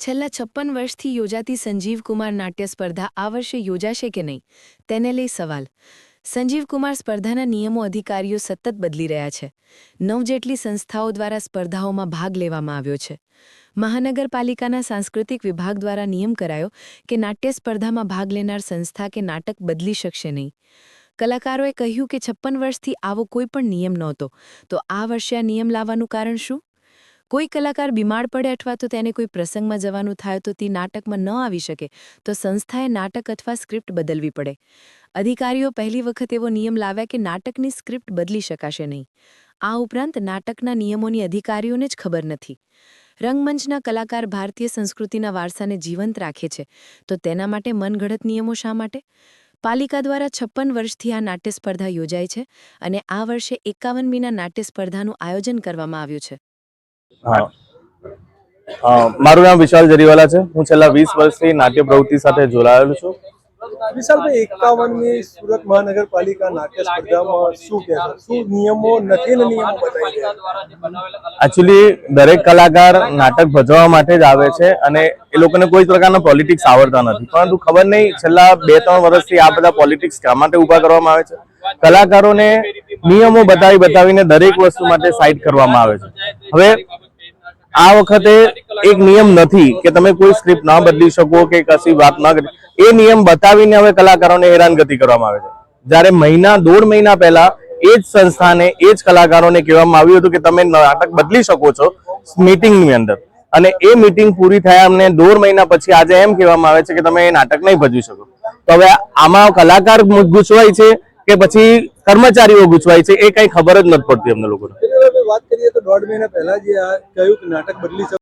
છેલ્લા છપ્પન વર્ષથી યોજાતી સંજીવ કુમાર નાટ્ય સ્પર્ધા આ વર્ષે યોજાશે કે નહીં, તેને લઈ સવાલ. સંજીવ કુમાર સ્પર્ધાના નિયમો અધિકારીઓ સતત બદલી રહ્યા છે. નવ જેટલી સંસ્થાઓ દ્વારા સ્પર્ધાઓમાં ભાગ લેવામાં આવ્યો છે. મહાનગરપાલિકાના સાંસ્કૃતિક વિભાગ દ્વારા નિયમ કરાયો કે નાટ્ય સ્પર્ધામાં ભાગ લેનાર સંસ્થા કે નાટક બદલી શકશે નહીં. કલાકારોએ કહ્યું કે છપ્પન વર્ષથી આવો કોઈ પણ નિયમ નહોતો. તો આ વર્ષે આ નિયમ લાવવાનું કારણ શું? કોઈ કલાકાર બીમાર પડે અથવા તો તેને કોઈ પ્રસંગમાં જવાનું થાય તો તે નાટકમાં ન આવી શકે, તો સંસ્થાએ નાટક અથવા સ્ક્રિપ્ટ બદલવી પડે. અધિકારીઓ પહેલી વખત એવો નિયમ લાવ્યા કે નાટકની સ્ક્રિપ્ટ બદલી શકાશે નહીં. આ ઉપરાંત નાટકના નિયમોની અધિકારીઓને જ ખબર નથી. રંગમંચના કલાકાર ભારતીય સંસ્કૃતિના વારસાને જીવંત રાખે છે, તો તેના માટે મનગઢત નિયમો શા માટે? પાલિકા દ્વારા છપ્પન વર્ષથી આ નાટ્ય સ્પર્ધા યોજાય છે અને આ વર્ષે એકાવનમીના નાટ્ય સ્પર્ધાનું આયોજન કરવામાં આવ્યું છે. હા. મારું નામ વિશાલ જરીવાલા છે. હું છેલ્લા વીસ વર્ષથી નાટ્ય પ્રવૃત્તિ સાથે જોડાયેલો છું. વિશાલભાઈ એકાવનમી સુરત મહાનગરપાલિકા નાટ્ય સ્પર્ધામાં શું કહેશો શું નિયમો નથી ને નિયમો બતાવી એકચ્યુઅલી દરેક કલાકાર નાટક ભજવવા માટે જ આવે છે અને એ લોકોને કોઈ પ્રકારના પોલિટિક્સ આવડતા નથી. પરંતુ ખબર નહીં છેલ્લા બે ત્રણ વર્ષથી આ બધા પોલિટિક્સ શા માટે ઊભા કરવામાં આવે છે? કલાકારોને નિયમો બતાવી બતાવીને દરેક વસ્તુ માટે સાઇડ કરવામાં આવે છે. હવે આ વખતે એક નિયમ નથી કે તમે કોઈ સ્ક્રિપ્ટ ના બદલી શકો કે કશી વાત ના કરી. એ નિયમ બતાવીને હવે કલાકારોને હેરાનગતિ કરવામાં આવે છે. જ્યારે મહિના, દોઢ મહિના પહેલા એ જ સંસ્થાને, એ જ કલાકારોને કહેવામાં આવ્યું હતું કે તમે નાટક બદલી શકો છો મીટિંગની અંદર. અને એ મીટિંગ પૂરી થયા અમને દોઢ મહિના પછી આજે એમ કહેવામાં આવે છે કે તમે એ નાટક નહીં ભજવી શકો. તો હવે આમાં કલાકાર ગુચવાય છે કે પછી કર્મચારીઓ ગુચવાય છે એ કઈ ખબર જ નથી પડતી અમને લોકોને. વાત કરીએ તો દોઢ મહિના પહેલા જે આ કયું નાટક બદલી